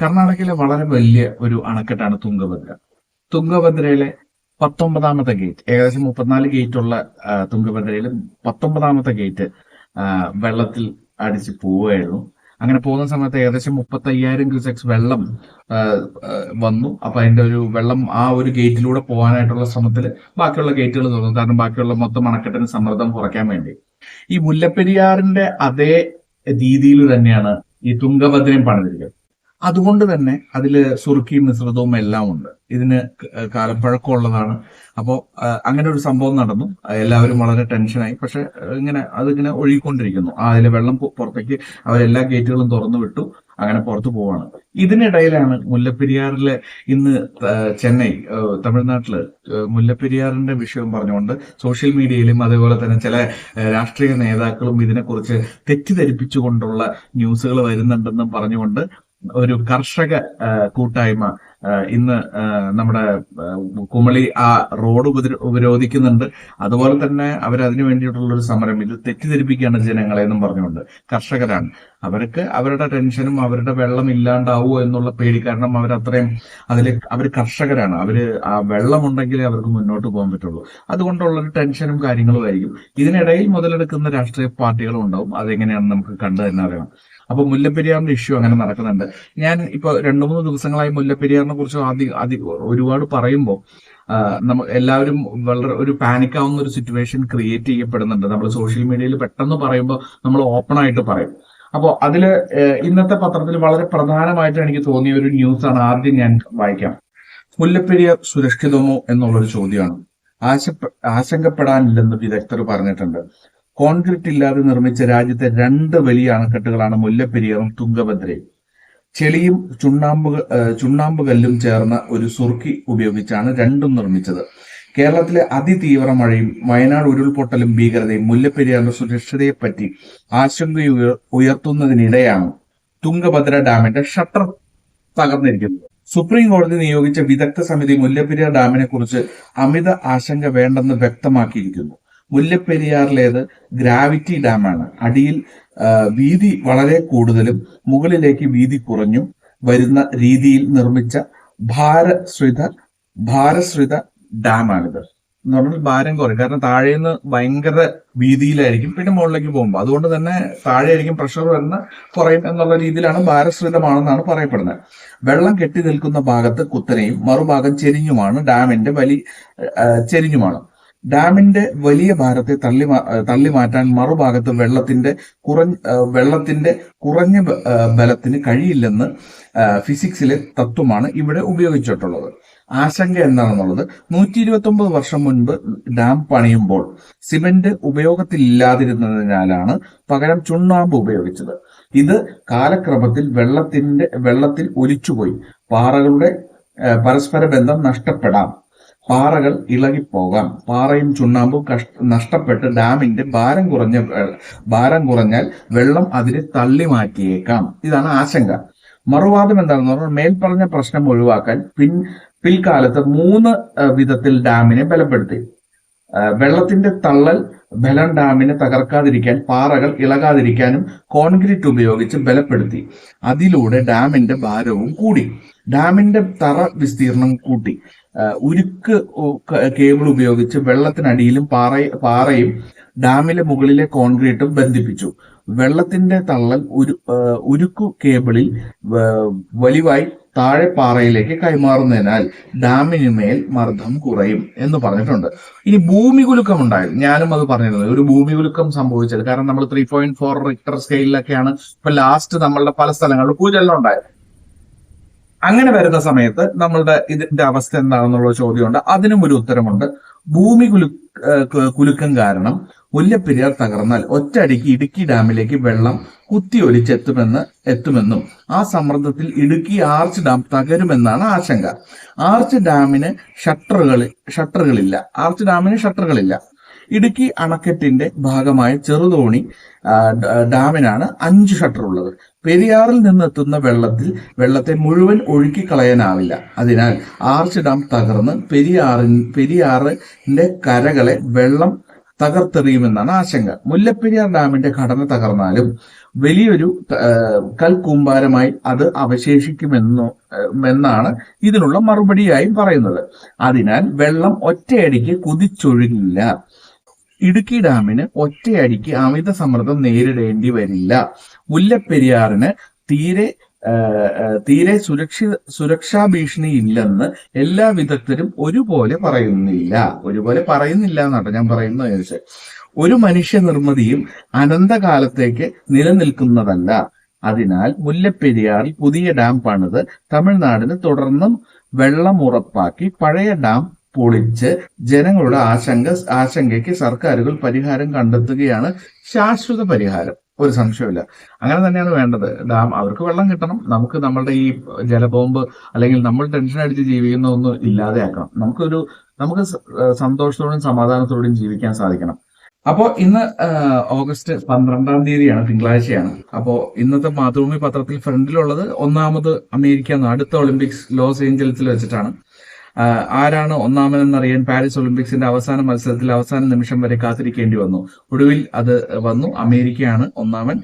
കർണാടകയിലെ വളരെ വലിയ ഒരു അണക്കെട്ടാണ് തുംഗഭദ്ര. തുംഗഭദ്രയിലെ പത്തൊമ്പതാമത്തെ ഗേറ്റ് ഏകദേശം മുപ്പത്തിനാല് ഗേറ്റ് ഉള്ള തുംഗഭദ്രയിലെ പത്തൊമ്പതാമത്തെ ഗേറ്റ് വെള്ളത്തിൽ അടിച്ച് പോവുകയായിരുന്നു. അങ്ങനെ പോകുന്ന സമയത്ത് ഏകദേശം മുപ്പത്തി അയ്യായിരം ക്യൂസെക്സ് വെള്ളം വന്നു. അപ്പൊ അതിന്റെ ഒരു വെള്ളം ആ ഒരു ഗേറ്റിലൂടെ പോകാനായിട്ടുള്ള ശ്രമത്തിൽ ബാക്കിയുള്ള ഗേറ്റുകൾ തുറന്നു കാരണം ബാക്കിയുള്ള മൊത്തം അണക്കെട്ടിന് സമ്മർദ്ദം കുറയ്ക്കാൻ വേണ്ടി. ഈ മുല്ലപ്പെരിയാറിന്റെ അതേ രീതിയിൽ തന്നെയാണ് ഈ തുംഗഭദ്രയും പണിതിരിക്കുന്നത്. അതുകൊണ്ട് തന്നെ അതിൽ സുറുക്കിയും മിശ്രിതവും എല്ലാം ഉണ്ട്. ഇതിന് കാലപ്പഴക്കമുള്ളതാണ്. അപ്പോൾ അങ്ങനെ ഒരു സംഭവം നടന്നു. എല്ലാവരും വളരെ ടെൻഷനായി. പക്ഷെ ഇങ്ങനെ അതിങ്ങനെ ഒഴുകിക്കൊണ്ടിരിക്കുന്നു. അതിൽ വെള്ളം പുറത്തേക്ക് അവരെല്ലാ ഗേറ്റുകളും തുറന്നു വിട്ടു. അങ്ങനെ പുറത്തു പോവാണ്. ഇതിനിടയിലാണ് മുല്ലപ്പെരിയാറിലെ ഇന്ന് ചെന്നൈ തമിഴ്നാട്ടിൽ മുല്ലപ്പെരിയാറിന്റെ വിഷയം പറഞ്ഞുകൊണ്ട് സോഷ്യൽ മീഡിയയിലും അതേപോലെ തന്നെ ചില രാഷ്ട്രീയ നേതാക്കളും ഇതിനെക്കുറിച്ച് തെറ്റിദ്ധരിപ്പിച്ചുകൊണ്ടുള്ള ന്യൂസുകൾ വരുന്നുണ്ടെന്നും പറഞ്ഞുകൊണ്ട് ഒരു കർഷക കൂട്ടായ്മ ഇന്ന് നമ്മുടെ കുമളി ആ റോഡ് ഉപദ്ര- ഉപരോധിക്കുന്നുണ്ട്. അതുപോലെ തന്നെ അവർ അതിനു വേണ്ടിയിട്ടുള്ള ഒരു സമരം ഇത് തെറ്റിദ്ധരിപ്പിക്കുകയാണ് ജനങ്ങളെ എന്നും പറഞ്ഞുകൊണ്ട്. കർഷകരാണ്. അവർക്ക് അവരുടെ ടെൻഷനും അവരുടെ വെള്ളം ഇല്ലാണ്ടാവുമോ എന്നുള്ള പേടി കാരണം അവർ അത്രയും അതിൽ അവർ കർഷകരാണ്. അവർ ആ വെള്ളമുണ്ടെങ്കിലേ അവർക്ക് മുന്നോട്ട് പോകാൻ പറ്റുള്ളൂ. അതുകൊണ്ടുള്ള ഒരു ടെൻഷനും കാര്യങ്ങളും ആയിരിക്കും. ഇതിനിടയിൽ മുതലെടുക്കുന്ന രാഷ്ട്രീയ പാർട്ടികളും ഉണ്ടാവും. അതെങ്ങനെയാണെന്ന് നമുക്ക് കണ്ടു തന്നെ അറിയണം. അപ്പൊ മുല്ലപ്പെരിയാറിന്റെ ഇഷ്യൂ അങ്ങനെ നടക്കുന്നുണ്ട്. ഞാൻ ഇപ്പൊ രണ്ടു മൂന്ന് ദിവസങ്ങളായി മുല്ലപ്പെരിയാറിനെ കുറിച്ച് ആദ്യം ആദ്യം ഒരുപാട് പറയുമ്പോൾ നമ്മ എല്ലാവരും വളരെ ഒരു പാനിക് ആവുന്ന ഒരു സിറ്റുവേഷൻ ക്രിയേറ്റ് ചെയ്യപ്പെടുന്നുണ്ട്. നമ്മൾ സോഷ്യൽ മീഡിയയിൽ പെട്ടെന്ന് പറയുമ്പോൾ നമ്മൾ ഓപ്പൺ ആയിട്ട് പറയും. അപ്പോൾ അതിൽ ഇന്നത്തെ പത്രത്തിൽ വളരെ പ്രധാനമായിട്ട് എനിക്ക് തോന്നിയ ഒരു ന്യൂസ് ആണ് ആദ്യം ഞാൻ വായിക്കാം. മുല്ലപ്പെരിയാർ സുരക്ഷിതമോ എന്നുള്ളൊരു ചോദ്യമാണ്. ആശ ആശങ്കപ്പെടാനില്ലെന്ന് വിദഗ്ധർ പറഞ്ഞിട്ടുണ്ട്. കോൺക്രീറ്റ് ഇല്ലാതെ നിർമ്മിച്ച രാജ്യത്തെ രണ്ട് വലിയ അണക്കെട്ടുകളാണ് മുല്ലപ്പെരിയാറും തുങ്കഭദ്രയും ചെളിയും ചുണ്ണാമ്പ് ചുണ്ണാമ്പ് കല്ലും ചേർന്ന ഒരു സുർക്കി ഉപയോഗിച്ചാണ് രണ്ടും നിർമ്മിച്ചത്. കേരളത്തിലെ അതിതീവ്ര മഴയും വയനാട് ഉരുൾപൊട്ടലും ഭീകരതയും മുല്ലപ്പെരിയാറിന്റെ സുരക്ഷതയെപ്പറ്റി ആശങ്ക ഉയർത്തുന്നതിനിടെയാണ് തുങ്കഭദ്ര ഡാമിന്റെ ഷട്ടർ തകർന്നിരിക്കുന്നത്. സുപ്രീം കോടതി നിയോഗിച്ച വിദഗ്ധ സമിതി മുല്ലപ്പെരിയാർ ഡാമിനെ കുറിച്ച് അമിത ആശങ്ക വേണ്ടെന്ന് വ്യക്തമാക്കിയിരിക്കുന്നു. മുല്ലപ്പെരിയാറിലേത് ഗ്രാവിറ്റി ഡാമാണ്. അടിയിൽ വീതി വളരെ കൂടുതലും മുകളിലേക്ക് വീതി കുറഞ്ഞു വരുന്ന രീതിയിൽ നിർമ്മിച്ച ഭാരശ്രിത ഭാരശ്രിത ഡാമാണിത്. എന്ന് പറഞ്ഞാൽ ഭാരം കുറയും. കാരണം താഴെ നിന്ന് ഭയങ്കര വീതിയിലായിരിക്കും പിന്നെ മുകളിലേക്ക് പോകുമ്പോൾ. അതുകൊണ്ട് തന്നെ താഴെയായിരിക്കും പ്രഷർ വരുന്ന കുറയും എന്നുള്ള രീതിയിലാണ് ഭാരശ്രിതമാണെന്നാണ് പറയപ്പെടുന്നത്. വെള്ളം കെട്ടി നിൽക്കുന്ന ഭാഗത്ത് കുത്തനെയും മറുഭാഗം ചെരിഞ്ഞുമാണ് ഡാമിന്റെ വലി ചെരിഞ്ഞുമാണ്. ഡാമിന്റെ വലിയ ഭാരത്തെ തള്ളി തള്ളി മാറ്റാൻ മറുഭാഗത്ത് വെള്ളത്തിന്റെ കുറഞ്ഞ വെള്ളത്തിന്റെ കുറഞ്ഞ ബലത്തിന് കഴിയില്ലെന്ന് ഫിസിക്സിലെ തത്വമാണ് ഇവിടെ ഉപയോഗിച്ചിട്ടുള്ളത്. ആശങ്ക എന്താണെന്നുള്ളത് നൂറ്റി ഇരുപത്തി ഒമ്പത് വർഷം മുൻപ് ഡാം പണിയുമ്പോൾ സിമന്റ് ഉപയോഗത്തിലില്ലാതിരുന്നതിനാലാണ് പകരം ചുണ്ണാമ്പ് ഉപയോഗിച്ചത്. ഇത് കാലക്രമത്തിൽ വെള്ളത്തിന്റെ വെള്ളത്തിൽ ഒലിച്ചുപോയി. പാറകളുടെ പരസ്പര ബന്ധം നഷ്ടപ്പെടാം. പാറകൾ ഇളകിപ്പോകാം. പാറയും ചുണ്ണാമ്പും കഷ് നഷ്ടപ്പെട്ട് ഡാമിന്റെ ഭാരം കുറഞ്ഞ ഭാരം കുറഞ്ഞാൽ വെള്ളം അതിനെ തള്ളി മാറ്റിയേക്കാം. ഇതാണ് ആശങ്ക. മറുവാദം എന്താണെന്ന് പറഞ്ഞാൽ മേൽപ്പറഞ്ഞ പ്രശ്നം ഒഴിവാക്കാൻ പിൻ പിൽക്കാലത്ത് മൂന്ന് വിധത്തിൽ ഡാമിനെ ബലപ്പെടുത്തി. വെള്ളത്തിന്റെ തള്ളൽ ബലം ഡാമിനെ തകർക്കാതിരിക്കാൻ പാറകൾ ഇളകാതിരിക്കാനും കോൺക്രീറ്റ് ഉപയോഗിച്ച് ബലപ്പെടുത്തി. അതിലൂടെ ഡാമിന്റെ ഭാരവും കൂടി. ഡാമിന്റെ തറ വിസ്തീർണം കൂട്ടി. ഉരുക്ക് കേബിൾ ഉപയോഗിച്ച് വെള്ളത്തിനടിയിലും പാറ പാറയും ഡാമിലെ മുകളിലെ കോൺക്രീറ്റും ബന്ധിപ്പിച്ചു. വെള്ളത്തിന്റെ തള്ളൽ ഒരു ഉരുക്കു കേബിളിൽ വലിവായി താഴെ പാറയിലേക്ക് കൈമാറുന്നതിനാൽ ഡാമിന് മേൽ മർദ്ദം കുറയും എന്ന് പറഞ്ഞിട്ടുണ്ട്. ഇനി ഭൂമി കുലുക്കം ഉണ്ടായത് ഞാനും അത് പറഞ്ഞിരുന്നത് ഒരു ഭൂമി കുലുക്കം സംഭവിച്ചത്. കാരണം നമ്മൾ ത്രീ പോയിന്റ് ഫോർ റിക്ടർ സ്കെയിലൊക്കെയാണ് ഇപ്പൊ ലാസ്റ്റ് നമ്മളുടെ പല സ്ഥലങ്ങളിലും പൂജെല്ലാം ഉണ്ടായത്. അങ്ങനെ വരുന്ന സമയത്ത് നമ്മളുടെ ഇതിന്റെ അവസ്ഥ എന്താണെന്നുള്ള ചോദ്യമുണ്ട്. അതിനും ഒരു ഉത്തരമുണ്ട്. ഭൂമി കുലു കുലുക്കം കാരണം മുല്ലപ്പെരിയാർ തകർന്നാൽ ഒറ്റയടിക്ക് ഇടുക്കി ഡാമിലേക്ക് വെള്ളം കുത്തിയൊലിച്ചെത്തുമെന്ന് എത്തുമെന്നും ആ സമ്മർദ്ദത്തിൽ ഇടുക്കി ആർച്ച് ഡാം തകരുമെന്നാണ് ആശങ്ക. ആർച്ച് ഡാമിന് ഷട്ടറുകൾ ഷട്ടറുകളില്ല. ആർച്ച് ഡാമിന് ഷട്ടറുകളില്ല. ഇടുക്കി അണക്കെട്ടിന്റെ ഭാഗമായ ചെറുതോണി ഡാമിനാണ് അഞ്ച് ഷട്ടർ ഉള്ളത്. പെരിയാറിൽ നിന്നെത്തുന്ന വെള്ളത്തിൽ വെള്ളത്തെ മുഴുവൻ ഒഴുക്കി കളയാനാവില്ല അതിനാൽ ആർച്ച് ഡാം തകർന്ന് പെരിയാറിൻ പെരിയാറിന്റെ കരകളെ വെള്ളം തകർത്തെറിയുമെന്നാണ് ആശങ്ക. മുല്ലപ്പെരിയാർ ഡാമിന്റെ ഘടന തകർന്നാലും വലിയൊരു കൽക്കൂമ്പാരമായി അത് അവശേഷിക്കുമെന്നോ എന്നാണ് ഇതിനുള്ള മറുപടിയായി പറയുന്നത്. അതിനാൽ വെള്ളം ഒറ്റയടിക്ക് കുതിച്ചൊഴുകില്ല. ഇടുക്കി ഡാമിന് ഒറ്റയടിക്ക് അമിത സമ്മർദ്ദം നേരിടേണ്ടി വരില്ല. മുല്ലപ്പെരിയാറിന് തീരെ തീരെ സുരക്ഷിത സുരക്ഷാ ഭീഷണി ഇല്ലെന്ന് എല്ലാ വിദഗ്ധരും ഒരുപോലെ പറയുന്നില്ല. ഒരുപോലെ പറയുന്നില്ല എന്നാട്ടോ ഞാൻ പറയുന്നത് ചോദിച്ചത് ഒരു മനുഷ്യ നിർമ്മിതിയും അനന്തകാലത്തേക്ക് നിലനിൽക്കുന്നതല്ല. അതിനാൽ മുല്ലപ്പെരിയാറിൽ പുതിയ ഡാം പണിത് തമിഴ്നാടിന് തുടർന്നും വെള്ളം ഉറപ്പാക്കി പഴയ ഡാം പൊളിച്ച് ജനങ്ങളുടെ ആശങ്ക ആശങ്കയ്ക്ക് സർക്കാരുകൾ പരിഹാരം കണ്ടെത്തുകയാണ് ശാശ്വത പരിഹാരം. ഒരു സംശയമില്ല അങ്ങനെ തന്നെയാണ് വേണ്ടത്. ഡാം അവർക്ക് വെള്ളം കിട്ടണം. നമുക്ക് നമ്മളുടെ ഈ ജലബോംബ് അല്ലെങ്കിൽ നമ്മൾ ടെൻഷൻ അടിച്ച് ജീവിക്കുന്ന ഒന്നും ഇല്ലാതെയാക്കണം. നമുക്കൊരു നമുക്ക് സ- ഏഹ് സന്തോഷത്തോടും സമാധാനത്തോടും ജീവിക്കാൻ സാധിക്കണം. അപ്പോൾ ഇന്ന് ഓഗസ്റ്റ് പന്ത്രണ്ടാം തീയതിയാണ് തിങ്കളാഴ്ചയാണ്. അപ്പോൾ ഇന്നത്തെ മാതൃഭൂമി പത്രത്തിൽ ഫ്രണ്ടിലുള്ളത് ഒന്നാമത് അമേരിക്ക അടുത്ത ഒളിമ്പിക്സ് ലോസ് ഏഞ്ചൽസിൽ വെച്ചിട്ടാണ്. ആരാണ് ഒന്നാമനെന്നറിയാൻ പാരീസ് ഒളിമ്പിക്സിന്റെ അവസാന മത്സരത്തിൽ അവസാന നിമിഷം വരെ കാത്തിരിക്കേണ്ടി വന്നു. ഒടുവിൽ അത് വന്നു. അമേരിക്കയാണ് ഒന്നാമൻ.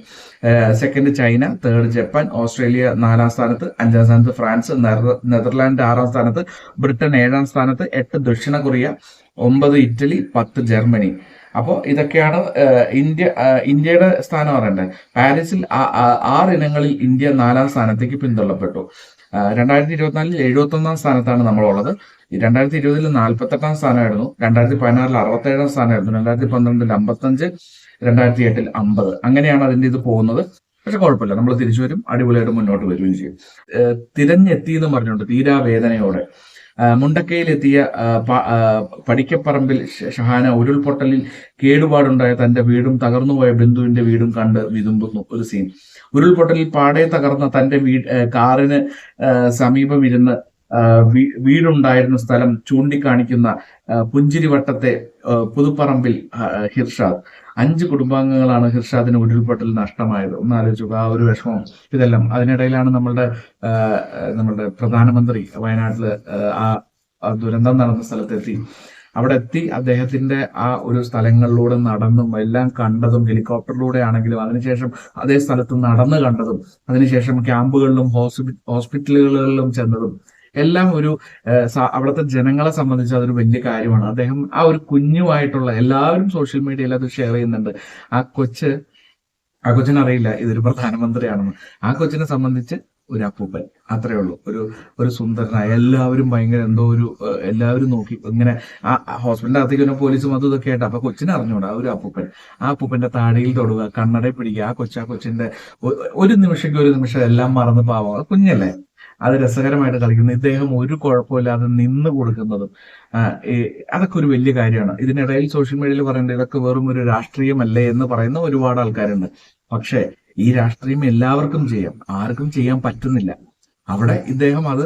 Second China third Japan Australia നാലാം സ്ഥാനത്ത് അഞ്ചാം സ്ഥാനത്ത് ഫ്രാൻസ് നെതർ- നെതർലാൻഡ് ആറാം സ്ഥാനത്ത് ബ്രിട്ടൻ ഏഴാം സ്ഥാനത്ത് എട്ട് ദക്ഷിണ കൊറിയ ഒമ്പത് ഇറ്റലി പത്ത് ജർമ്മനി. അപ്പോൾ ഇതൊക്കെയാണ് ഇന്ത്യ ഇന്ത്യയുടെ സ്ഥാനം പറയേണ്ടത് പാരീസിൽ ആറ് ഇനങ്ങളിൽ ഇന്ത്യ നാലാം സ്ഥാനത്തേക്ക് പിന്തള്ളപ്പെട്ടു. രണ്ടായിരത്തി ഇരുപത്തിനാലിൽ എഴുപത്തി ഒന്നാം സ്ഥാനത്താണ് നമ്മളുള്ളത്. രണ്ടായിരത്തി ഇരുപതിൽ നാൽപ്പത്തെട്ടാം സ്ഥാനമായിരുന്നു. രണ്ടായിരത്തി പതിനാറിൽ അറുപത്തേഴാം സ്ഥാനമായിരുന്നു. രണ്ടായിരത്തി പന്ത്രണ്ടിൽ അമ്പത്തഞ്ച് രണ്ടായിരത്തി എട്ടിൽ അമ്പത്. അങ്ങനെയാണ് അതിന്റെ ഇത് പോകുന്നത്. പക്ഷെ കുഴപ്പമില്ല. നമ്മൾ തിരിച്ചു വരും അടിപൊളിയായിട്ട് മുന്നോട്ട് വരികയും ചെയ്യും. തിരഞ്ഞെത്തി എന്ന് പറഞ്ഞുകൊണ്ട് തീരാവേദനയോടെ മുണ്ടക്കയിലെത്തിയ പടിക്കപ്പറമ്പിൽ ഷഹാന ഉരുൾപൊട്ടലിൽ കേടുപാടുണ്ടായ തന്റെ വീടും തകർന്നുപോയ ബിന്ദുവിന്റെ വീടും കണ്ട് വിതുമ്പുന്നു ഒരു സീൻ ഉരുൾപൊട്ടലിൽ പാടെ തകർന്ന തന്റെ വീ കാറിന് ഏഹ്, സമീപം ഇരുന്ന് ആഹ്, വീ- വീടുണ്ടായിരുന്ന സ്ഥലം ചൂണ്ടിക്കാണിക്കുന്ന പുഞ്ചിരിവട്ടത്തെ പുതുപ്പറമ്പിൽ ഹിർഷാദ്. അഞ്ച് കുടുംബാംഗങ്ങളാണ് ഹിർഷാദിന് ഉരുൾപൊട്ടൽ നഷ്ടമായത്. ഒന്നാലോചിക്കുക ആ ഒരു വിഷമം ഇതെല്ലാം അതിനിടയിലാണ് നമ്മളുടെ നമ്മളുടെ പ്രധാനമന്ത്രി വയനാട്ടിൽ ആ ദുരന്തം നടന്ന സ്ഥലത്തെത്തി. അവിടെ എത്തി അദ്ദേഹത്തിന്റെ ആ ഒരു സ്ഥലങ്ങളിലൂടെ നടന്നും എല്ലാം കണ്ടതും ഹെലികോപ്റ്ററിലൂടെ ആണെങ്കിലും അതിനുശേഷം അതേ സ്ഥലത്ത് നടന്നു കണ്ടതും അതിനുശേഷം ക്യാമ്പുകളിലും ഹോസ്പിറ്റലുകളിലും ചെന്നതും. എല്ലാം ഒരു അവിടുത്തെ ജനങ്ങളെ സംബന്ധിച്ച് അതൊരു വലിയ കാര്യമാണ്. അദ്ദേഹം ആ ഒരു കുഞ്ഞുമായിട്ടുള്ള എല്ലാവരും സോഷ്യൽ മീഡിയയിൽ അത് ഷെയർ ചെയ്യുന്നുണ്ട്. ആ കൊച്ച് ആ കൊച്ചിനറിയില്ല ഇതൊരു പ്രധാനമന്ത്രിയാണെന്ന്. ആ കൊച്ചിനെ സംബന്ധിച്ച് ഒരു അപ്പൂപ്പൻ. അത്രേ ഉള്ളൂ. ഒരു ഒരു സുന്ദരനായ എല്ലാവരും ഭയങ്കര എന്തോ ഒരു എല്ലാവരും നോക്കി ഇങ്ങനെ ആ ഹോസ്പിറ്റലിന്റെ അകത്തേക്ക് പോലീസും അതും ഇതൊക്കെ ആയിട്ട് അപ്പൊ കൊച്ചിനെ അറിഞ്ഞൂടാ ഒരു അപ്പൂപ്പൻ. ആ അപ്പൂപ്പന്റെ താടിയിൽ തൊടുക കണ്ണടയിൽ പിടിക്കുക ആ കൊച്ചു ആ കൊച്ചിന്റെ ഒരു നിമിഷം ഒരു നിമിഷം എല്ലാം മറന്ന് പാവം. കുഞ്ഞല്ലേ? അത് രസകരമായിട്ട് കളിക്കുന്നത് ഇദ്ദേഹം ഒരു കുഴപ്പമില്ലാതെ നിന്ന് കൊടുക്കുന്നതും അതൊക്കെ ഒരു വലിയ കാര്യമാണ്. ഇതിനിടയിൽ സോഷ്യൽ മീഡിയയിൽ പറയേണ്ടത് ഇതൊക്കെ വെറും ഒരു രാഷ്ട്രീയമല്ലേ എന്ന് പറയുന്ന ഒരുപാട് ആൾക്കാരുണ്ട്. പക്ഷേ ഈ രാഷ്ട്രീയം എല്ലാവർക്കും ചെയ്യാം. ആർക്കും ചെയ്യാൻ പറ്റുന്നില്ല. അവിടെ ഇദ്ദേഹം അത്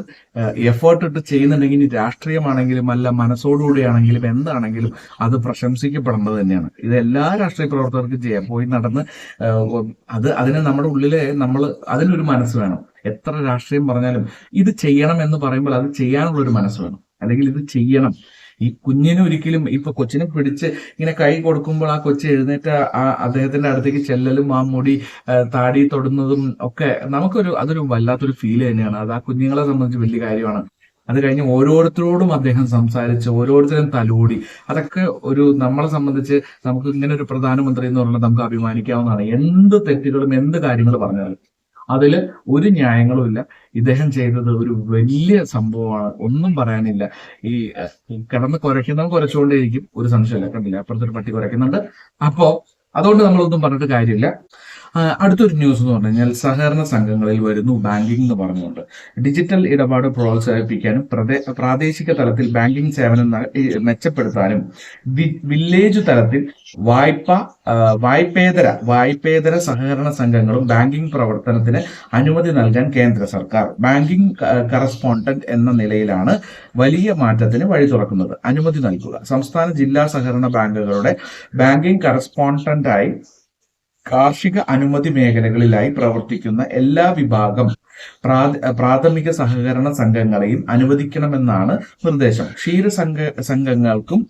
എഫേർട്ട് ഇട്ട് ചെയ്യുന്നുണ്ടെങ്കിൽ രാഷ്ട്രീയമാണെങ്കിലും അല്ല മനസ്സോടുകൂടിയാണെങ്കിലും എന്താണെങ്കിലും അത് പ്രശംസിക്കപ്പെടേണ്ടത് തന്നെയാണ്. ഇത് എല്ലാ രാഷ്ട്രീയ പ്രവർത്തകർക്കും ചെയ്യാം. പോയി നടന്ന് അത് അതിന് നമ്മുടെ ഉള്ളിലെ നമ്മൾ അതിനൊരു മനസ്സ് വേണം. എത്ര രാഷ്ട്രീയം പറഞ്ഞാലും ഇത് ചെയ്യണം എന്ന് പറയുമ്പോൾ അത് ചെയ്യാനുള്ള ഒരു മനസ്സ് വേണം. അല്ലെങ്കിൽ ഇത് ചെയ്യണം. ഈ കുഞ്ഞിനെ ഒരിക്കലും ഇപ്പൊ കൊച്ചിനെ പിടിച്ച് ഇങ്ങനെ കൈ കൊടുക്കുമ്പോൾ ആ കൊച്ചു എഴുന്നേറ്റ് ആ അദ്ദേഹത്തിന്റെ അടുത്തേക്ക് ചെല്ലലും ആ മുടി താടി തൊടുന്നതും ഒക്കെ നമുക്കൊരു അതൊരു വല്ലാത്തൊരു ഫീൽ തന്നെയാണ്. അത് ആ കുഞ്ഞുങ്ങളെ സംബന്ധിച്ച് വലിയ കാര്യമാണ്. അത് കഴിഞ്ഞ് ഓരോരുത്തരോടും അദ്ദേഹം സംസാരിച്ച് ഓരോരുത്തരും തലോടി. അതൊക്കെ ഒരു നമ്മളെ സംബന്ധിച്ച് നമുക്ക് ഇങ്ങനെ ഒരു പ്രധാനമന്ത്രി എന്ന് പറഞ്ഞാൽ നമുക്ക് അഭിമാനിക്കാവുന്നതാണ്. എന്ത് തെറ്റുകളും എന്ത് കാര്യങ്ങളും പറഞ്ഞാലും. അതിൽ ഒരു ന്യായങ്ങളും ഇല്ല. ഇദ്ദേഹം ചെയ്തത് ഒരു വലിയ സംഭവമാണ്. ഒന്നും പറയാനില്ല. ഈ കിടന്ന് കുരയ്ക്കുന്നവൻ കുരച്ചുകൊണ്ടേയിരിക്കും. ഒരു സംശയമില്ല. കണ്ടില്ല? അപ്പുറത്തൊരു പട്ടി കുരയ്ക്കുന്നുണ്ട്. അപ്പോ അതുകൊണ്ട് നമ്മളൊന്നും പറഞ്ഞിട്ട് കാര്യമില്ല. അടുത്തൊരു ന്യൂസ് എന്ന് പറഞ്ഞു കഴിഞ്ഞാൽ സഹകരണ സംഘങ്ങളിൽ വരുന്നു ബാങ്കിംഗ് എന്ന് പറഞ്ഞുകൊണ്ട്. ഡിജിറ്റൽ ഇടപാട് പ്രോത്സാഹിപ്പിക്കാനും പ്രദേ- പ്രാദേശിക തലത്തിൽ ബാങ്കിംഗ് സേവനം മെച്ചപ്പെടുത്താനും വില്ലേജ് തലത്തിൽ വായ്പ വായ്പേതര വായ്പേതര സഹകരണ സംഘങ്ങളും ബാങ്കിംഗ് പ്രവർത്തനത്തിന് അനുമതി നൽകാൻ കേന്ദ്ര സർക്കാർ. ബാങ്കിംഗ് കറസ്പോണ്ടന്റ് എന്ന നിലയിലാണ് വലിയ മാറ്റത്തിന് വഴി തുറക്കുന്നത്. അനുമതി നൽകുക. സംസ്ഥാന ജില്ലാ സഹകരണ ബാങ്കുകളുടെ ബാങ്കിംഗ് കറസ്പോണ്ടന്റായി കാർഷിക അനുമതി മേഖലകളിലായി പ്രവർത്തിക്കുന്ന എല്ലാ വിഭാഗം പ്രാഥമിക സഹകരണ സംഘങ്ങളെയും അനുവദിക്കണമെന്നാണ് നിർദ്ദേശം. ക്ഷീര സംഘ സംഘങ്ങൾക്കും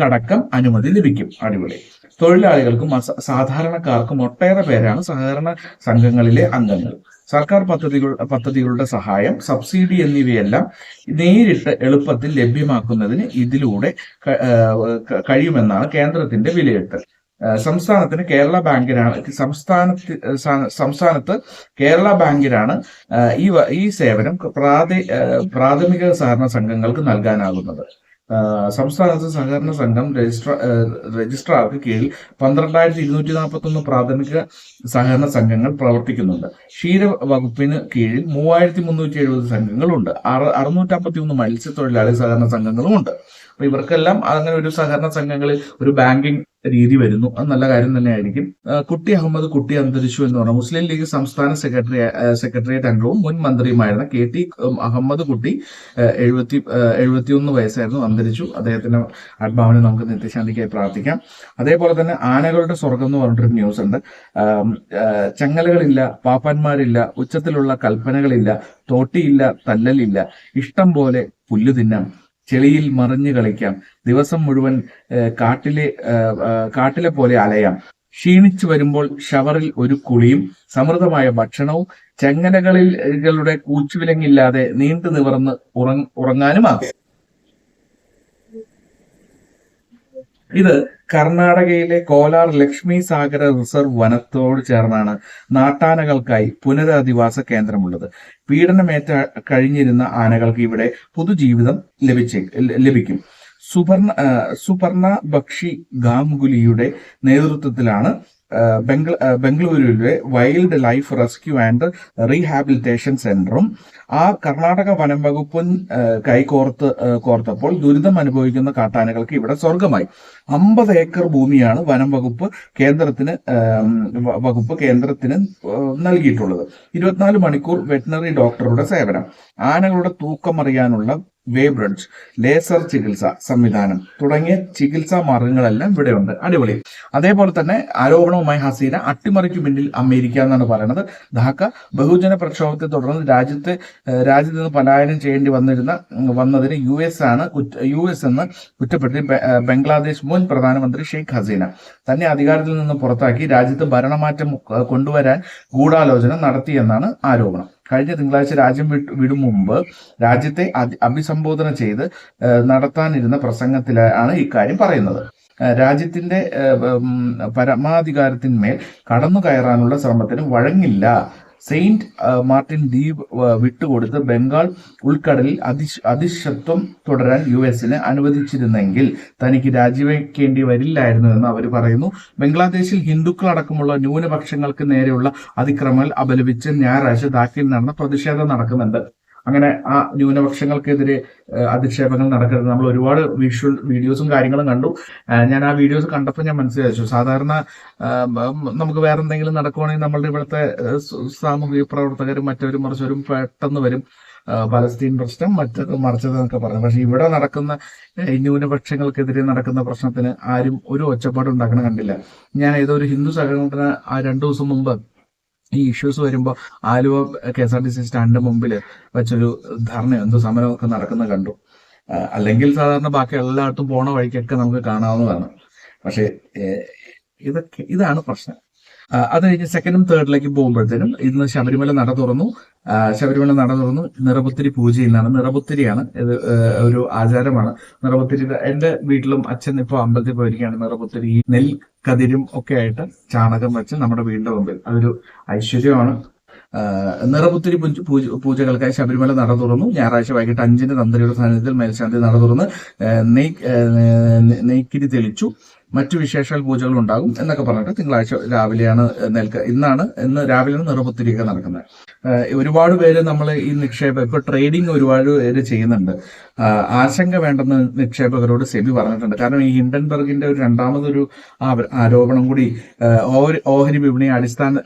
കടക്കം അനുമതി ലഭിക്കും. അടിപൊളി. തൊഴിലാളികൾക്കും സാധാരണക്കാർക്കും ഒട്ടേറെ പേരാണ് സഹകരണ സംഘങ്ങളിലെ അംഗങ്ങൾ. സർക്കാർ പദ്ധതികൾ പദ്ധതികളുടെ സഹായം സബ്സിഡി എന്നിവയെല്ലാം നേരിട്ട് എളുപ്പത്തിൽ ലഭ്യമാക്കുന്നതിന് ഇതിലൂടെ കഴിയുമെന്നാണ് കേന്ദ്രത്തിന്റെ വിലയിരുത്തൽ. സംസ്ഥാനത്തിന് കേരള ബാങ്കിനാണ് സംസ്ഥാനത്ത് സംസ്ഥാനത്ത് കേരള ബാങ്കിനാണ് ഈ ഈ സേവനം പ്രാഥി പ്രാഥമിക സഹകരണ സംഘങ്ങൾക്ക് നൽകാനാകുന്നത്. സംസ്ഥാനത്ത് സഹകരണ സംഘം രജിസ്ട്രാ രജിസ്ട്രാർക്ക് കീഴിൽ പന്ത്രണ്ടായിരത്തി ഇരുന്നൂറ്റി നാൽപ്പത്തി ഒന്ന് പ്രാഥമിക സഹകരണ സംഘങ്ങൾ പ്രവർത്തിക്കുന്നുണ്ട്. ക്ഷീര വകുപ്പിന് കീഴിൽ മൂവായിരത്തി മുന്നൂറ്റി എഴുപത് സംഘങ്ങളുണ്ട്. അറ അറുന്നൂറ്റമ്പത്തി ഒന്ന് മത്സ്യത്തൊഴിലാളി സഹകരണ സംഘങ്ങളും ഉണ്ട് അപ്പൊ ഇവർക്കെല്ലാം അങ്ങനെ ഒരു സഹകരണ സംഘങ്ങളിൽ ഒരു ബാങ്കിങ് രീതി വരുന്നു. അത് നല്ല കാര്യം തന്നെയായിരിക്കും. കുട്ടി അഹമ്മദ് കുട്ടി അന്തരിച്ചു എന്ന് പറഞ്ഞ മുസ്ലിം ലീഗ് സംസ്ഥാന സെക്രട്ടറി സെക്രട്ടേറിയറ്റ് അംഗവും മുൻ മന്ത്രിയുമായിരുന്ന കെ ടി അഹമ്മദ് കുട്ടി എഴുപത്തി എഴുപത്തിയൊന്ന് വയസ്സായിരുന്നു അന്തരിച്ചു. അദ്ദേഹത്തിന്റെ ആത്മാവിനെ നമുക്ക് നിത്യശാന്തിക്കായി പ്രാർത്ഥിക്കാം. അതേപോലെ തന്നെ ആനകളുടെ സ്വർഗം എന്ന് പറഞ്ഞിട്ടൊരു ന്യൂസ് ഉണ്ട്. ചങ്ങലകളില്ല പാപ്പന്മാരില്ല ഉച്ചത്തിലുള്ള കൽപ്പനകളില്ല തോട്ടിയില്ല തല്ലലില്ല ഇഷ്ടം പോലെ പുല്ലു തിന്നാം. ചെളിയിൽ മറിഞ്ഞു കളിക്കാം. ദിവസം മുഴുവൻ കാട്ടിലെ കാട്ടിലെ പോലെ അലയാം. ക്ഷീണിച്ചു വരുമ്പോൾ ഷവറിൽ ഒരു കുളിയും സമൃദ്ധമായ ഭക്ഷണവും ചെങ്ങലകളിൽ കൂച്ചുവിലങ്ങില്ലാതെ നീണ്ടു നിവർന്ന് ഉറങ്ങാനുമാകും. ഇത് കർണാടകയിലെ കോലാർ ലക്ഷ്മി സാഗര റിസർവ് വനത്തോട് ചേർന്നാണ് നാട്ടാനകൾക്കായി പുനരധിവാസ കേന്ദ്രമുള്ളത്. പീഡനമേറ്റ കഴിഞ്ഞിരുന്ന ആനകൾക്ക് ഇവിടെ പുതുജീവിതം ലഭിച്ചേ ലഭിക്കും. സുപർണ സുപർണ ബക്ഷി ഗാംഗുലിയുടെ നേതൃത്വത്തിലാണ് ബംഗളൂരുവിലെ wild life rescue and rehabilitation സെന്ററും ആ കർണാടക വനം വകുപ്പും കൈകോർത്ത് കോർത്തപ്പോൾ ദുരിതം അനുഭവിക്കുന്ന കാട്ടാനകൾക്ക് ഇവിടെ സ്വർഗമായി അമ്പത് ഏക്കർ ഭൂമിയാണ് വനം വകുപ്പ് കേന്ദ്രത്തിന് വകുപ്പ് കേന്ദ്രത്തിന് നൽകിയിട്ടുള്ളത്. ഇരുപത്തിനാല് മണിക്കൂർ വെറ്റിനറി ഡോക്ടറുടെ സേവനം. ആനകളുടെ തൂക്കമറിയാനുള്ള വേവ് ബ്രിഡ്ജ് ലേസർ ചികിത്സ സംവിധാനം തുടങ്ങിയ ചികിത്സാ മാർഗങ്ങളെല്ലാം ഇവിടെയുണ്ട്. അടിപൊളി. അതേപോലെ തന്നെ ആരോപണവുമായി ഹസീന അട്ടിമറിക്കു പിന്നിൽ അമേരിക്ക എന്നാണ് പറയുന്നത്. ധാക്ക ബഹുജന പ്രക്ഷോഭത്തെ തുടർന്ന് രാജ്യത്തെ രാജ്യത്ത് നിന്ന് പലായനം ചെയ്യേണ്ടി വന്നിരുന്ന വന്നതിന് യു എസ് ആണ് യു എസ് എന്ന് കുറ്റപ്പെടുത്തി ബംഗ്ലാദേശ് മുൻ പ്രധാനമന്ത്രി ഷെയ്ഖ് ഹസീന. തന്നെ അധികാരത്തിൽ നിന്ന് പുറത്താക്കി രാജ്യത്ത് ഭരണമാറ്റം കൊണ്ടുവരാൻ ഗൂഢാലോചന നടത്തിയെന്നാണ് ആരോപണം. കഴിഞ്ഞ തിങ്കളാഴ്ച രാജ്യം വിട്ടു വിടും മുമ്പ് രാജ്യത്തെ അഭിസംബോധന ചെയ്ത് നടത്താനിരുന്ന പ്രസംഗത്തിലാണ് ഇക്കാര്യം പറയുന്നത്. രാജ്യത്തിന്റെ പരമാധികാരത്തിന്മേൽ കടന്നു കയറാനുള്ള ശ്രമത്തിന് വഴങ്ങില്ല സെയിന്റ് മാർട്ടിൻ ദ്വീപ് വിട്ടുകൊടുത്ത് ബംഗാൾ ഉൾക്കടലിൽ അതിശ് അതിശത്വം തുടരാൻ യു എസിന് അനുവദിച്ചിരുന്നെങ്കിൽ തനിക്ക് രാജിവെക്കേണ്ടി വരില്ലായിരുന്നു എന്ന് അവർ പറയുന്നു. ബംഗ്ലാദേശിൽ ഹിന്ദുക്കൾ അടക്കമുള്ള ന്യൂനപക്ഷങ്ങൾക്ക് നേരെയുള്ള അതിക്രമങ്ങൾ അപലപിച്ച് ഞായറാഴ്ച ധാക്കയിൽ നടന്ന പ്രതിഷേധം നടക്കുന്നുണ്ട്. അങ്ങനെ ആ ന്യൂനപക്ഷങ്ങൾക്കെതിരെ അധിക്ഷേപങ്ങൾ നടക്കരുത്. നമ്മൾ ഒരുപാട് വിഷ്വൽ വീഡിയോസും കാര്യങ്ങളും കണ്ടു. ഞാൻ ആ വീഡിയോസ് കണ്ടപ്പോൾ ഞാൻ മനസ്സിലാച്ചു. സാധാരണ നമുക്ക് വേറെ എന്തെങ്കിലും നടക്കുവാണെങ്കിൽ നമ്മളുടെ ഇവിടുത്തെ സാമൂഹിക പ്രവർത്തകരും മറ്റവരും മറിച്ചവരും പെട്ടെന്ന് വരും. പലസ്തീൻ പ്രശ്നം മറ്റത് മറിച്ചത് എന്നൊക്കെ പറഞ്ഞു. പക്ഷെ ഇവിടെ നടക്കുന്ന ന്യൂനപക്ഷങ്ങൾക്കെതിരെ നടക്കുന്ന പ്രശ്നത്തിന് ആരും ഒരു ഒച്ചപ്പാട് ഉണ്ടാക്കണം കണ്ടില്ല. ഞാൻ ഏതോ ഒരു ഹിന്ദു സംഘടന ആ രണ്ടു ദിവസം മുമ്പ് ഈ ഇഷ്യൂസ് വരുമ്പോൾ Aluva K S R T C സ്റ്റാൻഡിന്റെ മുമ്പിൽ വെച്ചൊരു ധർണ എന്തോ സമരമൊക്കെ നടക്കുന്നത് കണ്ടു. അല്ലെങ്കിൽ സാധാരണ ബാക്കി എല്ലായിടത്തും പോണ വഴിക്കൊക്കെ നമുക്ക് കാണാവുന്നതാണ്. പക്ഷേ ഇതൊക്കെ ഇതാണ് പ്രശ്നം. അത് കഴിഞ്ഞ് സെക്കൻഡും തേർഡിലേക്ക് പോകുമ്പോഴത്തേനും ഇന്ന് ശബരിമല നട തുറന്നു. ശബരിമല നട തുറന്നു. നിറപുത്തിരി പൂജയിലാണ്. നിറപുത്തിരിയാണ്. ഇത് ഒരു ആചാരമാണ്. നിറപുത്തിരി എന്റെ വീട്ടിലും അച്ഛൻ ഇപ്പോൾ അമ്പലത്തിൽ പോയിരിക്കുകയാണ്. നിറപുത്തിരി നെൽ കതിരും ഒക്കെ ആയിട്ട് ചാണകം വെച്ച് നമ്മുടെ വീടിന്റെ മുമ്പിൽ. അതൊരു ഐശ്വര്യമാണ്. നിറപുത്തിരി പൂജ- പൂജ- പൂജകൾക്കായി ശബരിമല നട തുറന്നു. ഞായറാഴ്ച വൈകിട്ട് അഞ്ചിന് തന്ത്രിയുടെ സാന്നിധ്യത്തിൽ മേൽശാന്തി നട തുറന്ന് നെയ് നെയ്ക്കിരി തെളിച്ചു. മറ്റു വിശേഷാൽ പൂജകൾ ഉണ്ടാകും എന്നൊക്കെ പറഞ്ഞിട്ട് തിങ്കളാഴ്ച രാവിലെയാണ് നെൽക്ക ഇന്നാണ് ഇന്ന് രാവിലെ നിറപുത്തിരിക്കുക നടക്കുന്നത്. ഒരുപാട് പേര് നമ്മൾ ഈ നിക്ഷേപം ഇപ്പൊ ട്രേഡിംഗ് ഒരുപാട് പേര് ചെയ്യുന്നുണ്ട്. ആശങ്ക വേണ്ടെന്ന് നിക്ഷേപകരോട് സെബി പറഞ്ഞിട്ടുണ്ട്. കാരണം ഈ ഹിൻഡൻബർഗിന്റെ ഒരു രണ്ടാമതൊരു ആരോപണം കൂടി ഓഹരി വിപണിയെ അടിസ്ഥാന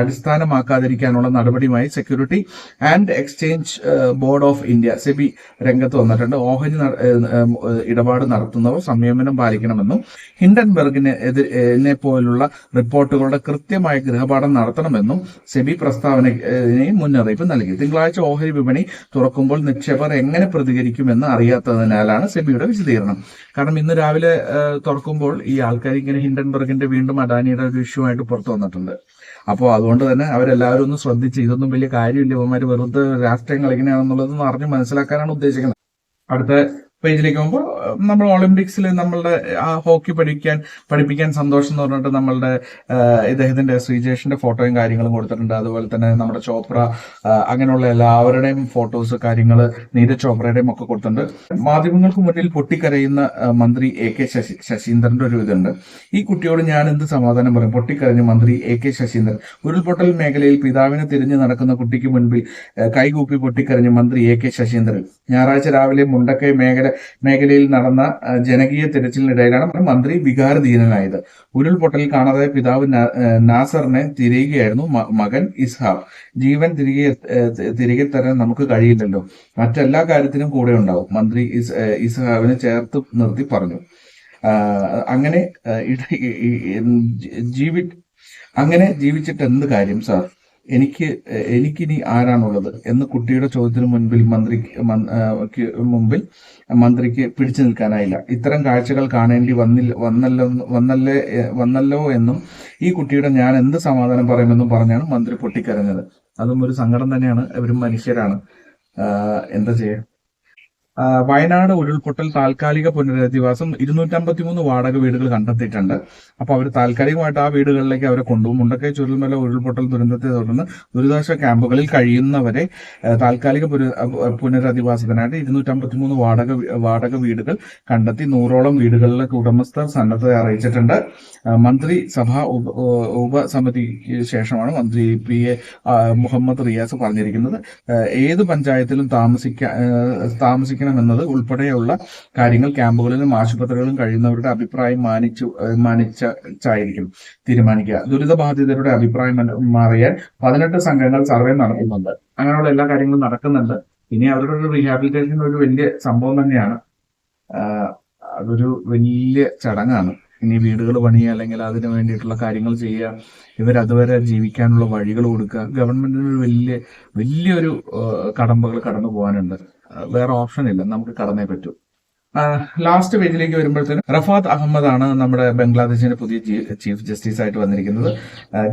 അടിസ്ഥാനമാക്കാതിരിക്കാനുള്ള നടപടിയുമായി Security and Exchange Board of India SEBI രംഗത്ത് വന്നിട്ടുണ്ട്. ഓഹരി ഇടപാട് നടത്തുന്നവർ സംയമനം പാലിക്കണമെന്നും ഹിൻഡൻബർഗിനെ എതിരെ പോലുള്ള റിപ്പോർട്ടുകളുടെ കൃത്യമായ ഗൃഹപാഠം നടത്തണമെന്നും സെബി പ്രസ്താവനയും മുന്നറിയിപ്പ് നൽകി. തിങ്കളാഴ്ച ഓഹരി വിപണി തുറക്കുമ്പോൾ നിക്ഷേപർ എങ്ങനെ പ്രതികരിക്കുമെന്ന് അറിയാത്തതിനാലാണ് സെബിയുടെ വിശദീകരണം. കാരണം ഇന്ന് രാവിലെ തുറക്കുമ്പോൾ ഈ ആൾക്കാർ ഇങ്ങനെ ഹിൻഡൻബർഗിന്റെ വീണ്ടും അഡാനിയുടെ ഒരു ഇഷ്യൂ ആയിട്ട് പുറത്തു വന്നിട്ടുണ്ട്. അപ്പോൾ അതുകൊണ്ട് തന്നെ അവരെല്ലാവരും ഒന്ന് ശ്രദ്ധിച്ച് ഇതൊന്നും വലിയ കാര്യമില്ല. ഇവന്മാർ വെറുതെ രാഷ്ട്രീയം എങ്ങനെയാണെന്നുള്ളതെന്ന് അറിഞ്ഞ് മനസ്സിലാക്കാനാണ് ഉദ്ദേശിക്കുന്നത്. അടുത്ത പേജിലേക്ക് പോകുമ്പോൾ നമ്മൾ ഒളിമ്പിക്സിൽ നമ്മളുടെ ആ ഹോക്കി പഠിക്കാൻ പഠിപ്പിക്കാൻ സന്തോഷം എന്ന് പറഞ്ഞിട്ട് നമ്മളുടെ ഇദ്ദേഹത്തിന്റെ ശ്രീജേഷിന്റെ ഫോട്ടോയും കാര്യങ്ങളും കൊടുത്തിട്ടുണ്ട്. അതുപോലെ തന്നെ നമ്മുടെ ചോപ്ര അങ്ങനെയുള്ള എല്ലാവരുടെയും ഫോട്ടോസ് കാര്യങ്ങൾ നീരജ് ചോപ്രയുടെയും ഒക്കെ കൊടുത്തിട്ടുണ്ട്. മാധ്യമങ്ങൾക്ക് മുന്നിൽ പൊട്ടിക്കരയുന്ന മന്ത്രി എ കെ ശശി ശശീന്ദ്രന്റെ ഒരു ഇതുണ്ട്. ഈ കുട്ടിയോട് ഞാൻ എന്ത് സമാധാനം പറയും? പൊട്ടിക്കരഞ്ഞ് മന്ത്രി എ കെ ശശീന്ദ്രൻ. ഉരുൾപൊട്ടൽ മേഖലയിൽ പിതാവിനെ തിരിഞ്ഞു നടക്കുന്ന കുട്ടിക്ക് മുൻപിൽ കൈകൂപ്പി പൊട്ടിക്കരഞ്ഞ് മന്ത്രി എ കെ ശശീന്ദ്രൻ. ഞായറാഴ്ച രാവിലെ മുണ്ടക്കൈ മേഖല മേഖലയിൽ നടന്ന ജനകീയ തിരച്ചിലിനിടയിലാണ് മന്ത്രി വികാരധീനനായത്. ഉരുൾപൊട്ടലിൽ കാണാതായ പിതാവ് നാസറിനെ തിരയുകയായിരുന്നു മകൻ ഇസ്ഹാബ് ജീവൻ തിരികെ തിരികെ തരാൻ നമുക്ക് കഴിയില്ലല്ലോ. മറ്റെല്ലാ കാര്യത്തിനും കൂടെ ഉണ്ടാവും മന്ത്രി ഇസ് ഇസ്ഹാബിനെ ചേർത്ത് നിർത്തി പറഞ്ഞു. അങ്ങനെ ജീവി അങ്ങനെ ജീവിച്ചിട്ട് എന്ത് കാര്യം സാർ? എനിക്ക് എനിക്കിനി ആരാണുള്ളത് എന്ന് കുട്ടിയുടെ ചോദ്യത്തിന് മുൻപിൽ മന്ത്രി മുമ്പിൽ മന്ത്രിക്ക് പിടിച്ചു നിൽക്കാനായില്ല. ഇത്തരം കാഴ്ചകൾ കാണേണ്ടി വന്നില്ല വന്നല്ലോ വന്നല്ലേ വന്നല്ലോ എന്നും ഈ കുട്ടിയുടെ ഞാൻ എന്ത് സമാധാനം പറയുമെന്നും പറഞ്ഞാണ് മന്ത്രി പൊട്ടിക്കരഞ്ഞത്. അതും ഒരു സങ്കടം തന്നെയാണ്. ഇവരും മനുഷ്യരാണ്. എന്താ ചെയ്യാ? ആ, വയനാട് ഉരുൾപൊട്ടൽ താൽക്കാലിക പുനരധിവാസം ഇരുന്നൂറ്റമ്പത്തി മൂന്ന് വാടക വീടുകൾ കണ്ടെത്തിയിട്ടുണ്ട്. അപ്പൊ അവർ താൽക്കാലികമായിട്ട് ആ വീടുകളിലേക്ക് അവരെ കൊണ്ടുപോകും. മുണ്ടക്കൈ ചുരുൾമല ഉരുൾപൊട്ടൽ ദുരന്തത്തെ തുടർന്ന് ദുരിതാശ്വാസ ക്യാമ്പുകളിൽ കഴിയുന്നവരെ താൽക്കാലിക പുന- പുനരധിവാസത്തിനായിട്ട് ഇരുന്നൂറ്റമ്പത്തി മൂന്ന് വാടക വാടക വീടുകൾ കണ്ടെത്തി നൂറോളം വീടുകളിലെ ഉടമസ്ഥർ സന്നദ്ധത അറിയിച്ചിട്ടുണ്ട്. മന്ത്രി സഭാ ഉപ ഉപസമിതിക്ക് ശേഷമാണ് മന്ത്രി പി. എ. മുഹമ്മദ് റിയാസ് പറഞ്ഞിരിക്കുന്നത്. ഏത് പഞ്ചായത്തിലും താമസിക്കാൻ താമസിക്കണമെന്നത് ഉൾപ്പെടെയുള്ള കാര്യങ്ങൾ ക്യാമ്പുകളിലും ആശുപത്രികളിലും കഴിയുന്നവരുടെ അഭിപ്രായം മാനിച്ചു മാനിച്ചായിരിക്കും തീരുമാനിക്കുക. ദുരിതബാധിതരുടെ അഭിപ്രായം മാറിയാൽ പതിനെട്ട് സംഘങ്ങൾ സർവേ നടത്തുന്നുണ്ട്. അങ്ങനെയുള്ള എല്ലാ കാര്യങ്ങളും നടക്കുന്നുണ്ട്. ഇനി അവരുടെ ഒരു റീഹാബിലിറ്റേഷൻ ഒരു വലിയ സംഭവം തന്നെയാണ്. അതൊരു വലിയ ചടങ്ങാണ്. ഇനി വീടുകൾ പണിയുക അല്ലെങ്കിൽ അതിന് വേണ്ടിയിട്ടുള്ള കാര്യങ്ങൾ ചെയ്യുക ഇവരതുവരെ ജീവിക്കാനുള്ള വഴികൾ കൊടുക്കുക. ഗവൺമെന്റിന് ഒരു വലിയ വലിയൊരു കടമ്പകൾ കടന്നു പോകാനുണ്ട്. വേറെ ഓപ്ഷൻ ഇല്ല. നമുക്ക് കടന്നേ പറ്റൂ. ലാസ്റ്റ് പേജിലേക്ക് വരുമ്പോഴത്തേനും റഫാദ് അഹമ്മദ് ആണ് നമ്മുടെ ബംഗ്ലാദേശിന്റെ പുതിയ ചീഫ് ജസ്റ്റിസ് ആയിട്ട് വന്നിരിക്കുന്നത്.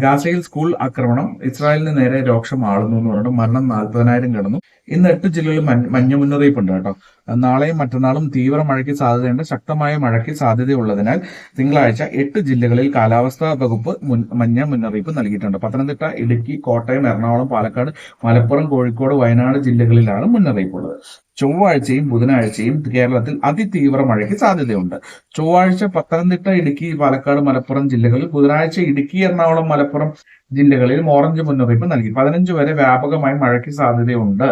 ഗാസയിൽ സ്കൂൾ ആക്രമണം ഇസ്രായേലിന് നേരെ രോക്ഷം ആളുന്നു എന്ന് പറഞ്ഞിട്ട് മരണം നാൽപ്പതിനായിരം കടന്നു. ഇന്ന് എട്ട് ജില്ലകളിൽ മഞ്ഞ മുന്നറിയിപ്പുണ്ട് കേട്ടോ. നാളെയും മറ്റന്നാളും തീവ്ര മഴയ്ക്ക് സാധ്യതയുണ്ട്. ശക്തമായ മഴയ്ക്ക് സാധ്യതയുള്ളതിനാൽ തിങ്കളാഴ്ച എട്ട് ജില്ലകളിൽ കാലാവസ്ഥാ വകുപ്പ് മഞ്ഞ മുന്നറിയിപ്പ് നൽകിയിട്ടുണ്ട്. പത്തനംതിട്ട ഇടുക്കി കോട്ടയം എറണാകുളം പാലക്കാട് മലപ്പുറം കോഴിക്കോട് വയനാട് ജില്ലകളിലാണ് മുന്നറിയിപ്പുള്ളത്. ചൊവ്വാഴ്ചയും ബുധനാഴ്ചയും കേരളത്തിൽ അതിതീവ്ര മഴയ്ക്ക് സാധ്യതയുണ്ട്. ചൊവ്വാഴ്ച പത്തനംതിട്ട ഇടുക്കി പാലക്കാട് മലപ്പുറം ജില്ലകളിൽ ബുധനാഴ്ച ഇടുക്കി എറണാകുളം മലപ്പുറം ജില്ലകളിൽ ഓറഞ്ച് മുന്നറിയിപ്പ് നൽകി. പതിനഞ്ച് വരെ വ്യാപകമായി മഴയ്ക്ക് സാധ്യതയുണ്ട്.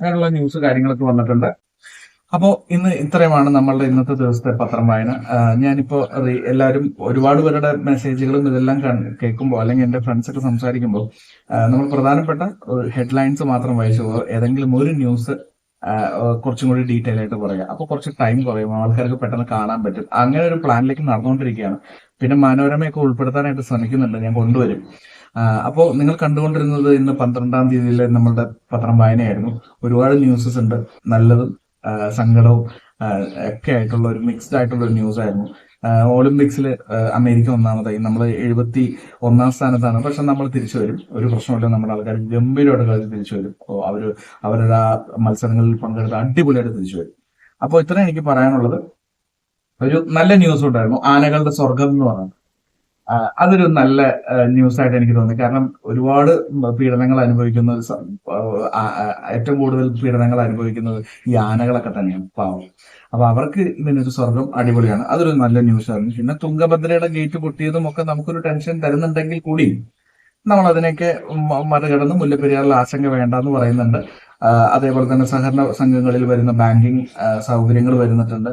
അങ്ങനെയുള്ള ന്യൂസ് കാര്യങ്ങളൊക്കെ വന്നിട്ടുണ്ട്. അപ്പോൾ ഇന്ന് ഇത്രയുമാണ് നമ്മളുടെ ഇന്നത്തെ ദിവസത്തെ പത്രം വായന. ഞാനിപ്പോ എല്ലാവരും ഒരുപാട് പേരുടെ മെസ്സേജുകളും ഇതെല്ലാം കേൾക്കുമ്പോൾ അല്ലെങ്കിൽ എന്റെ ഫ്രണ്ട്സ് ഒക്കെ സംസാരിക്കുമ്പോൾ നമ്മൾ പ്രധാനപ്പെട്ട ഹെഡ്ലൈൻസ് മാത്രം വായിച്ചു പോകും ഏതെങ്കിലും ഒരു ന്യൂസ് കുറച്ചും കൂടി ഡീറ്റെയിൽ ആയിട്ട് പറയുക അപ്പോൾ കുറച്ച് ടൈം കുറയും. ആൾക്കാർക്ക് പെട്ടെന്ന് കാണാൻ പറ്റും. അങ്ങനെ ഒരു പ്ലാനിലേക്ക് നടന്നുകൊണ്ടിരിക്കുകയാണ്. പിന്നെ മനോരമയൊക്കെ ഉൾപ്പെടുത്താനായിട്ട് ശ്രമിക്കുന്നുണ്ട്. ഞാൻ കൊണ്ടുവരും. അപ്പോൾ നിങ്ങൾ കണ്ടുകൊണ്ടിരുന്നത് ഇന്ന് പന്ത്രണ്ടാം തീയതിയിലെ നമ്മളുടെ പത്രം വായനയായിരുന്നു. ഒരുപാട് ന്യൂസസ് ഉണ്ട്. നല്ലതും സങ്കടവും ഒക്കെ ആയിട്ടുള്ള ഒരു മിക്സ്ഡ് ആയിട്ടുള്ള ഒരു ന്യൂസ് ആയിരുന്നു. ഒളിമ്പിക്സിൽ അമേരിക്ക ഒന്നാമതായി. നമ്മൾ എഴുപത്തി ഒന്നാം സ്ഥാനത്താണ്. പക്ഷെ നമ്മൾ തിരിച്ചു വരും. ഒരു പ്രശ്നമില്ല നമ്മുടെ ആൾക്കാർ ഗംഭീരമായിട്ട് കളിച്ച് തിരിച്ചു വരും. അവർ അവരുടെ ആ മത്സരങ്ങളിൽ പങ്കെടുത്ത് അടിപൊളിയായിട്ട് തിരിച്ചു വരും. അപ്പോൾ ഇത്രയും എനിക്ക് പറയാനുള്ളത്. ഒരു നല്ല ന്യൂസ് ഉണ്ടായിരുന്നു. ആനകളുടെ സ്വർഗം എന്ന് ആ, അതൊരു നല്ല ന്യൂസ് ആയിട്ട് എനിക്ക് തോന്നി. കാരണം ഒരുപാട് പീഡനങ്ങൾ അനുഭവിക്കുന്ന ഒരു ഏറ്റവും കൂടുതൽ പീഡനങ്ങൾ അനുഭവിക്കുന്നത് ഈ ആനകളൊക്കെ തന്നെയാണ്. പാവം. അപ്പൊ അവർക്ക് ഇതിനൊരു സ്വർഗം അടിപൊളിയാണ്. അതൊരു നല്ല ന്യൂസ് ആയിരുന്നു പിന്നെ തുങ്കഭദ്രയുടെ ഗേറ്റ് പൊട്ടിയതും ഒക്കെ നമുക്കൊരു ടെൻഷൻ തരുന്നുണ്ടെങ്കിൽ കൂടി നമ്മൾ അതിനൊക്കെ മറികടന്ന് മുല്ലപ്പെരിയാറിൽ ആശങ്ക വേണ്ട എന്ന് പറയുന്നുണ്ട് അതേപോലെ തന്നെ സഹകരണ സംഘങ്ങളിൽ വരുന്ന ബാങ്കിങ് സൗകര്യങ്ങൾ വരുന്നിട്ടുണ്ട്.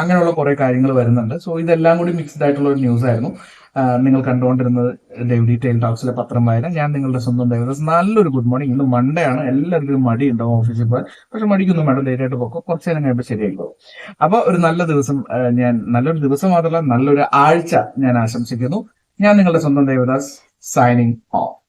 അങ്ങനെയുള്ള കുറെ കാര്യങ്ങൾ വരുന്നുണ്ട്. സോ ഇതെല്ലാം കൂടി മിക്സ്ഡ് ആയിട്ടുള്ള ഒരു ന്യൂസ് ആയിരുന്നു നിങ്ങൾ കണ്ടുകൊണ്ടിരുന്നത് ഡെയിലി ഡീറ്റെയിൽ ടോക്സിലെ പത്രം ഞാൻ നിങ്ങളുടെ സ്വന്തം ദേവദാസ് നല്ലൊരു ഗുഡ് മോർണിംഗ് ഇന്ന് മൺഡേ ആണ്. എല്ലാവർക്കും മടി ഉണ്ടാവും ഓഫീസിൽ പോകാൻ. പക്ഷെ മടിക്കൊന്നും വേണ്ട. ആയിട്ട് പോകും കുറച്ച് നേരം കഴിയുമ്പോൾ ശരിയായി പോകും അപ്പൊ ഒരു നല്ല ദിവസം ഞാൻ നല്ലൊരു ദിവസം മാത്രമല്ല നല്ലൊരു ആഴ്ച ഞാൻ ആശംസിക്കുന്നു. ഞാൻ നിങ്ങളുടെ സ്വന്തം ദേവദാസ് സൈനിങ് ഓഫ്